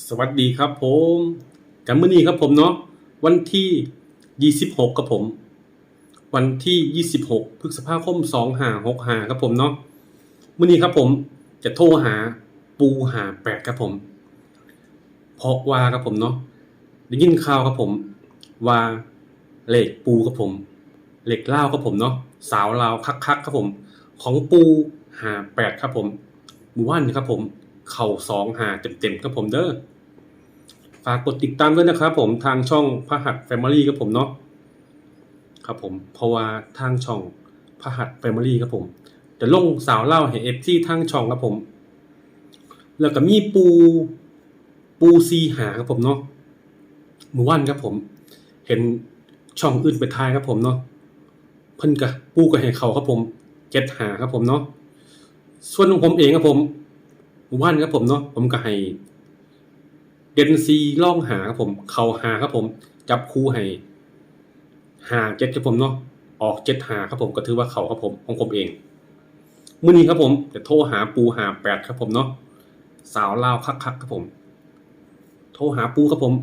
สวัสดีครับผมกันมื้อนี้ครับผมเนาะวันที่ 26ครับผม วันที่ 26พฤษภาคม2565ครับผมเนาะมื้อนี้ครับผมจะโทรหาปูหาแปดครับผมเพราะว่าครับผมเนาะได้ยินข่าวครับผม ว่าเหล็กปูครับผมเหล็กเล่าครับผมเนาะสาวลาวคักๆครับผม ของปูหาแปดครับผมหมู่บ้านนี่ครับผม เข่าสองหาเต็มๆครับผมเด้อฝากกดติดตามด้วยนะครับผมทางช่องพระหัสแฟมิลี่ครับผมเนาะครับผมเพราะว่าทางช่องพระหัสแฟมิลี่ครับผมจะลงสาวเล่าให้เอฟที่ทางช่องครับผม แล้วก็มีปูปูซีหาครับผมเนาะหมู่ว่านครับผม เห็นช่องอื่นไปทายครับผมเนาะเพิ่นกะปูก็ให้เขาครับผมเจ็ดหาครับผมเนาะส่วนของผมเองครับผม มู่บ้านครับผมเนาะผมก็ให้เดนซีล่องหาครับผม เข่าหาครับผม จับคู่ให้หาเจ็ดครับผมเนาะออกเจ็ดหาครับผมก็ถือว่าเข่าครับผมของผมเองมื้อนี้ครับผมจะโทรหาปูหาแปดครับผมเนาะสาวลาวคักครับผม โทรหาปูครับผม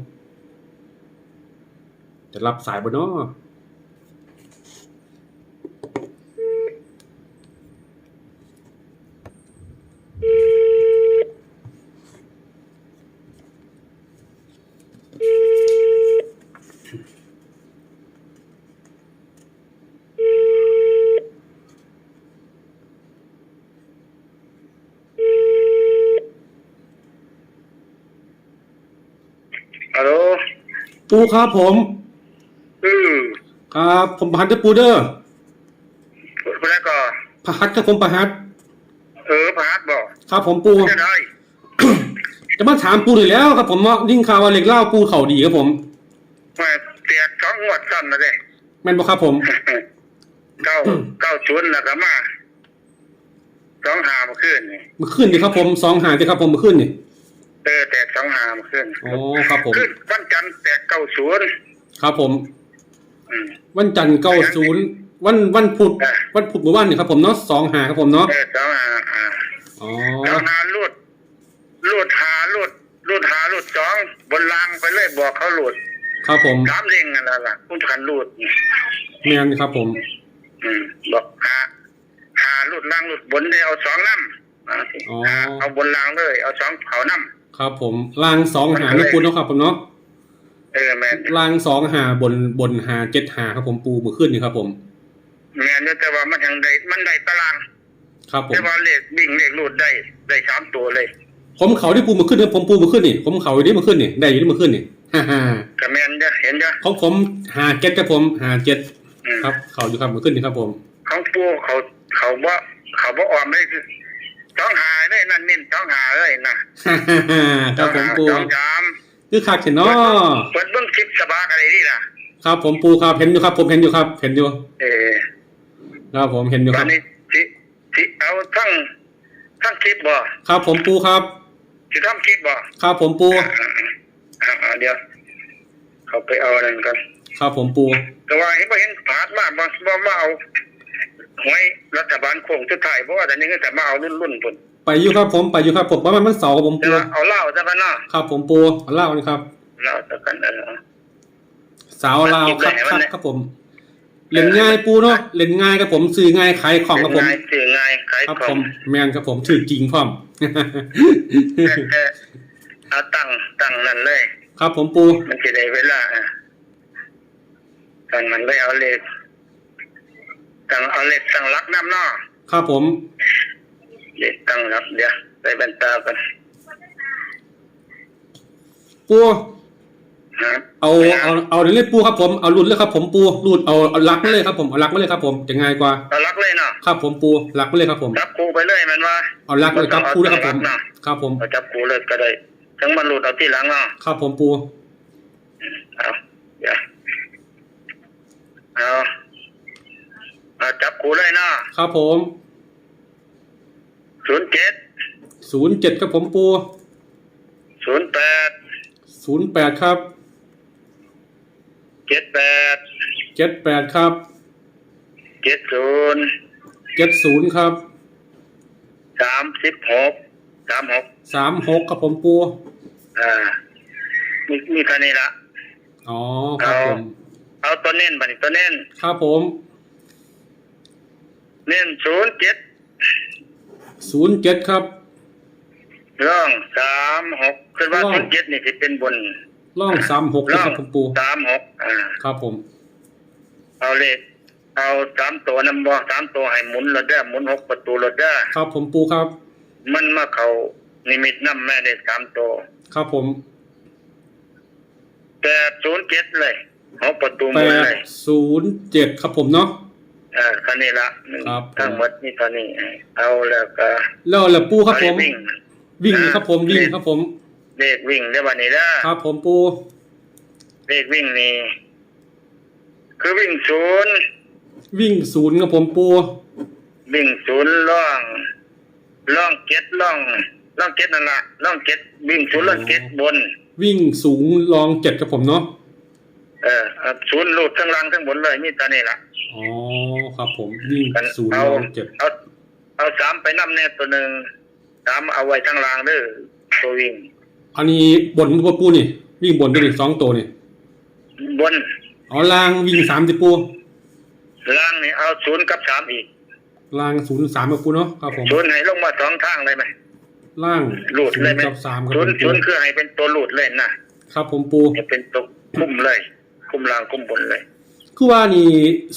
จะรับสายบ่เนาะ ฮัลโหล ปูครับผม อือครับผมประหัตเดอร์ปูเดอร์พนักก็ประหัตครับผมประหัตเออพาดบอกครับผมปูจะได้จะมาถามปูหน่อยแล้วครับผมว่ายิ่งข่าวว่าเหล็กเหล่าปูเขาดีครับผมมาเตียกสองงวดซ้ำนะเด้แม่นบ่ครับผมเก้าเก้าศูนย์แล้วก็มาสองหามาขึ้นนี่เมื่อคืนนี่ครับผมสองหาที่ครับผมเมื่อคืนนี่ เออแตกสองหามาขึ้นอ๋อครับผมขึ้นวันจันทร์แตกเก้าศูนย์ครับผม อืม วันจันทร์เก้าศูนย์วันวันพุธเออวันพุธเมื่อวานนี่ครับผมเนาะสองหาครับผมเนาะเออสองหาอ่าอ๋อสองหาลูดลูดหาลูดลูดหาลูดสองบนรางไปเลยบอกเขาลูดครับผมสามเร่งนั่นแหละคุณขันลูดแม่นครับผมอืมบอกหาหาลูดล่างลูดบนได้เอาสองน้ำอ่าอ๋อหาเอาบนล่างเลย เอาสองเขาน้ ครับผมลางสองหานะปูเนาะครับผมเนาะำเออแมนลางสองหาบนบนหาเจ็ดหาครับผมปูเมื่อคืนนี่ครับผมแมนอยู่แต่ว่ามันยังได้มันได้ตาราง ครับผมแต่ว่าเลขวิ่งเลขลูดได้ได้สามตัวเลย ผมเขาที่ปูเมื่อคืนนี่ผมปูเมื่อคืนนี่ผมเขาอยู่ที่เมื่อคืนนี่ได้อยู่ที่เมื่อคืนนี่ฮ่าฮ่าก็แมนจะเห็นจะของผมหาเจ็ดครับผมหาเจ็ดอืมครับ เขาอยู่ครับเมื่อคืนนี่ครับผมของปูเขาเขาว่าเขาบ่ออมได้ คือสองหาเลยนั่นเน้นสองหาเลยนะฮ่าฮ่าฮ่าครับผมปูสองสามคือคักเห็นเนาะเปิดเบิ้งคลิปสบากอะไรนี่ล่ะครับผมปูครับเห็นอยู่ครับ ผมเห็นอยู่ครับ เห็นอยู่ เออครับผมเห็นอยู่ตคอรันบนี้ที่ที่เอาทั้งทั้งคลิปบ่ครับผมปูครับที่ทำคลิปบ่ครับผมปูอ่าอ่าอ่าเดี๋ยวเขาไปเอาอะไรกันครับผมปู แต่ว่าเห็นบ่เห็นผาดมาบ่บ่มาเอา หวยรัฐบาลโค้งสุดท้ายเพราะว่าแต่นี้ก็แต่มาเอารุ่นรุ่นพุ่นไปอยู่ครับผมไปอยู่ครับผมว่ามันมันเสาร์ครับผมแต่ปูว่าเอาเหล้าซะกันเนาะครับผมปูเอาเล่านี่ครับเหล้าซะกันเออสาวลาวคักคักครับผมเล่นง่ายปูเนาะเล่นง่ายครับผมซื้อง่ายขายของครับผมง่ายซื้อง่ายขายครับขอผงมแมนครับผมถือจริงพร้อมแต่แต่เอาตั้งตั้งนั่นเลย ครับผมปูมันสิได้เวลาอะตั้งนั่นเลยเอาเลข ตั้งเอาเลขตั้งหลักน้ำเนาะครับผมเลขตั้งหลักเดี๋ยวใส่แว่นตากันปูนะเอาเอาเอาเดี๋ยวเลยปูครับผมเอารุ่นเลยครับผมปูรุ่นเอาเอาลักมาเลยครับผมเอาลักมาเลยครับผมจะง่ายกว่าเอาหลักเลยเนาะครับผมปูลักมาเลยครับผมจับครูไปเลยแมันว่าเอาลักเลยครับปูเลยครับผมเอาตั้งหลักเนาะครับผมเอาจับกูเลยก็ได้ทั้งมันหลุดเอาที่หลังเนาะครับผมปูเอาเดี๋ยวเอาเอา จับกูเลยเนาะครับผมศูนย์เจ็ดศูนย์เจ็ดครับผมปูศูนย์แปดศูนย์แปดครับเจ็ดแปดเจ็ดแปดครับเจ็ดศูนย์เจ็ดศูนย์ครับสามสิบหกสามหกสามหกครับผมปูออ่ามีมีเท่านี้ละอ๋อครับผมเอาตัวเน้นบัดนี้ตัวเน้นครับผม เน้นศูนย์เจ็ดศูนย์เจ็ดครับร่องสามหกคือว่าร่องศูนย์เจ็ดนี่สิเป็นบนล่องสามหกร่อคงรับผมปูสามหกอ่าครับผม เอาเลขเอาสามตัวนำบ่สามตัวให้หมุนรถเด้อหมุนหกประตูรถเด้อครับผมปูครับ มันมาเข้านิมิตน้ำแม่ได้สามตัวครับผมแต่ศูนย์เจ็ดเลยหกประตูหแปมุนดเลยศูนย์เจ็ดครับผมเนาะ เอ่าคันนี้ละครับผมทั้งหมดนี่เท่านี้ เอาแล้วก็แล้วแล้วปูครับผมเอาเลขวิ่งวิ่งอ่าครับผมวิ่งครับผมเลขวิ่งได้วันนี้นะครับ ผมปูเลขวิ่งนี่คือวิ่งศูนย์วิ่งศูนย์ครับผมปูวิ่งศูนย์ล่องล่องเจ็ดล่องล่องเจ็ดนั่นละล่องเจ็ดวิ่งศูนย์ล่องเจ็ดบน วิ่งสูงลองเจ็ดครับผมเนาะ เออเอาศูนย์ลูดทั้งล่างทั้งบนเลยมีตอนนี้ละอ๋อครับผมวิ่งกันศูนย์เอาลองเจ็ดเอาเอาสามไปนำแน่ตัวหนึ่งสามเอาไว้ทั้งล่างเด้อตัววิ่ง อันนี้บนปูปูนี่ วิ่งบนตัวนี่สองตัวนี่บนอ๋อล่างวิ่งสามติปูล่างนี่เอาศูนย์กับสามอีกล่างศูนย์สามครับปูเนาะครับผมศูนย์ให้ลงมาสองทางเลยไหมล่างลูดศูเลนยย์ไหมกับสามครับศูผนมย์ปูศูนย์คือให้เป็นนะครับตัวลูดเลยนะครับผมปูให้เป็นตัวคุ้มเลย คุ้มล่างคุ้มบนเลยคือว่านี่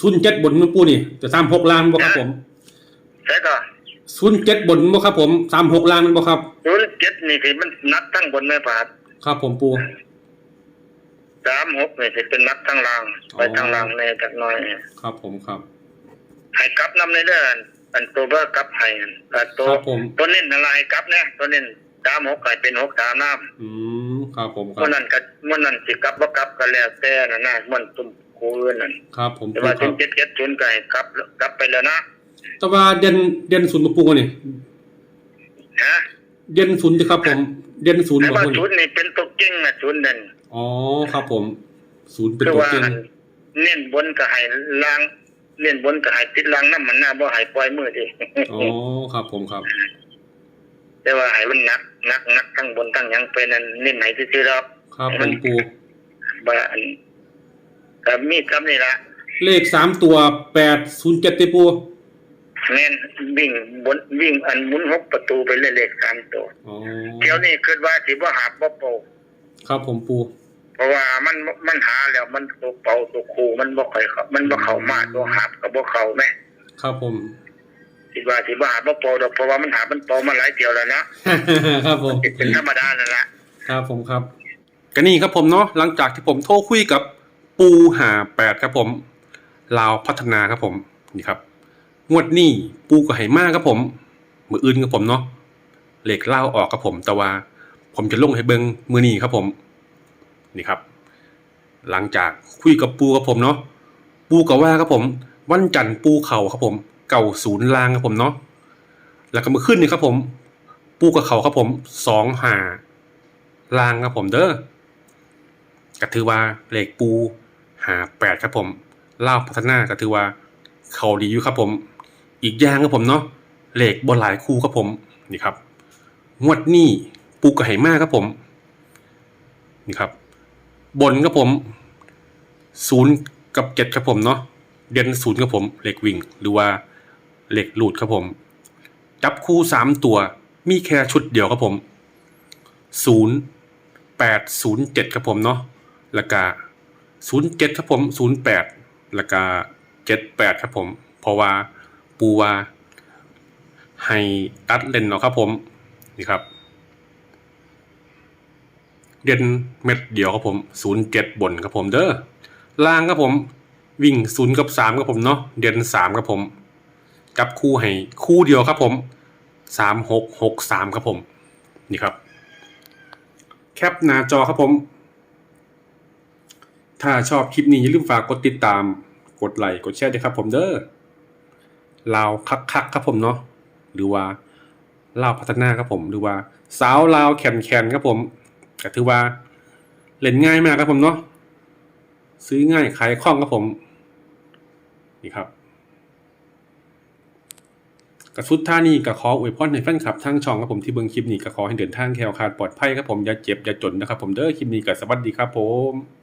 ศูนย์เจ็ดบนมันปูนี่แต่สามหกล่างบ่ครับผมใช่ก็ศูนย์เจ็ดบนบ่ครับผมสามหกล่างมันบ่ครับศูนย์เจ็ดนี่ที่มันนัดทั้งบนไม่ผาดครับผมปูสามหกนี่ที่เป็นนัดทั้งล่าง ไปทางล่างในจักหน้อย ครับผมครับให้กลับนำในเด้ออันตัวเบอร์กลับให้อันตัวครับผมตัวเน้นอะไรกลับเนี่ยตัวเน้น สามหกกลายเป็นหกสามน้ำอืมครับผมครัเมื่บอนั้นก็เมื่อนั้นสิกลับบ่กลับก็แล้วแต่นะนะมันตุ่มคูอื่นนั่นครับผมแต่ปูว่าคถึรังบเจ็ดเจ็ดศูนย์ก็ให้กลับกลับไปแล้วนะแต่ว่าเด่นเด่นศูนย์บ่ปูนี่ฮะเด่นศูนย์สิครับผมเด่นศูนย์แต่บ่ว่าปูศูนี่นย์นี่เป็นตัวเก่งนะศูนย์นั่นอ๋อครับผมศูนย์เป็นคือตัวว่าเก่งเน้นบนก็ให้ล่างเน้นบนก็ให้ติดล่างน้ำมันหน้าบ่ให้ปล่อยมือดิ อ๋อครับผมครับ แต่ว่าให้มันหนักหนักหนักทั้งบนทั้งหยังไปนั่นเน้นไหนซื่อๆดอกครับผมปูบ่อันก็มีคำนี่ละเลขสามตัวแปดศูนย์เจ็ดติปูแม่นวิ่งบนวิ่งอันหมุนหกประตูไปเรื่อยๆสามตัวอ๋อเที่ยวนี้คิดว่าสิบ่หาบ่โปครับผมปูเพราะว่ามันมันหาแล้วมันตัวเป่าตัวคูมันบ่ค่อยเข้ามันบ่เข้ามาตัวหาบก็บ่เข้าแม่ครับผม คิดว่าสิบ่หาบ่โปดอกเพราะว่ามันหามันโตมาหลายเที่ยวแล้วนะครับผมเป็นธรรมดานั่นล่ะครับผมครับก็นี่ครับผมเนาะหลังจากที่ผมโทรคุยกับปูหาแปดครับผมลาวพัฒนาครับผมนี่ครับงวดนี้ปูกับไหมากครับผมมืออื่นครับผมเนาะเหล็กเล่าวออกครับผมแต่ว่าผมจะลงให้เบิงมือนี้ครับผมนี่ครับ หลังจากคุยกับปูครับผมเนาะปูกับว่าครับผม วันจันทร์ปูเข่าครับผม เก่าศูนย์ลางครับผมเนาะแล้วก็มาขึ้นนี่ครับผมปูกับเขาครับผมสองหาลางครับผมเด้อก็ถือว่าเลขปูหาแปดครับผมเล่าพัฒนาก็ถือว่าเขาดีอยู่ครับผม อีกอย่างครับผมเนาะเลขบนหลายคู่ครับผมนี่ครับงวดนี้ปูกระไหมากครับผมนี่ครับ บนครับผมศูนย์กับเจ็ดครับผมเนาะเด่นศูนย์ครับผมเลขวิ่งหรือว่า เหลขหลุดครับผม จับคู่สามตัว มีแค่ชุดเดียวครับผมศูนย์แปดศูนย์เจ็ดครับผมเนาะแล้วก็ศูนย์เจ็ดครับผมศูนย์แปดแล้วก็เจ็ดแปดครับผม เพราะว่าปูว่าให้ตัดเลนเนาะครับผมนี่ครับเด่นเม็ดเดียวครับผมศูนย์เจ็ดบนครับผมเด้อล่างครับผม วิ่งศูนย์กับสามครับผมเนาะเด่นสามครับผม กับคู่ให้คู่เดียวครับผมสามหกหกสามครับผม นี่ครับ แคปหน้าจอครับผม ถ้าชอบคลิปนี้อย่าลืมฝากกดติดตาม กดไลค์ กดแชร์ด้วยครับผมเด้อลาวคักคักครับผมเนาะ หรือว่าลาวพัฒนาครับผม หรือว่า สาวลาวแคนแคนครับผมก็ถือว่า เล่นง่ายมากครับผมเนาะ ซื้อง่ายขายคล่องครับผม นี่ครับ กับสุดท่านี้ก็ขออวยพรให้แฟนคลับทางช่องครับผมที่เบิ่งคลิปนี้ก็ขอให้เดินทางแคล้วคลาดปลอดภัยครับผมอย่าเจ็บอย่าจนนะครับผมเด้อคลิปนี้ก็สวัสดีครับผม